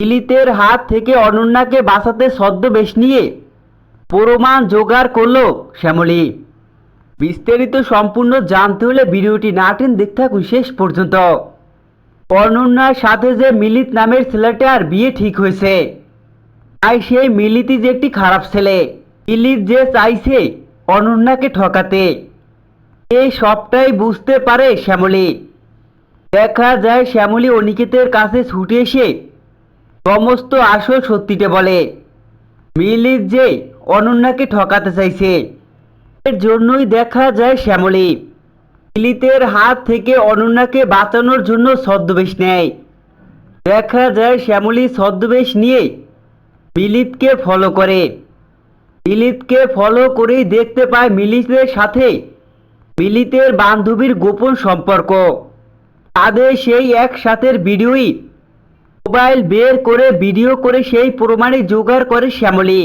মিলিতের হাত থেকে অনন্যাকে বাঁচাতে ছদ্মবেশ নিয়ে প্রমাণ জোগাড় করল শ্যামলী। বিস্তারিত সম্পূর্ণ জানতে হলে ভিডিওটি না টেন দেখতে থাকুন শেষ পর্যন্ত। অনন্যার সাথে যে মিলিত নামের ছেলেটার বিয়ে ঠিক হয়েছে, তাই সেই মিলিতই যে একটি খারাপ ছেলে। মিলিত যে চাইছে অনন্যাকে ঠকাতে এই সবটাই বুঝতে পারে শ্যামলী। দেখা যায় শ্যামলী অনিকেতের কাছে ছুটে এসে সমস্ত আসল সত্যিটা বলে। মিলিত যে অনন্যাকে ঠকাতে চাইছে, এর জন্যই দেখা যায় শ্যামলী। মিলিতের হাত থেকে অনন্যাকে বাঁচানোর জন্য ছদ্মবেশ নেয়। দেখা যায় শ্যামলী ছদ্মবেশ নিয়ে মিলিতকে ফলো করে। মিলিতকে ফলো করেই দেখতে পায় মিলিতের সাথে মিলিতের বান্ধবীর গোপন সম্পর্ক। তাদের সেই একসাথের ভিডিওই মোবাইল বের করে ভিডিও করে সেই প্রমাণে জোগাড় করে শ্যামলী।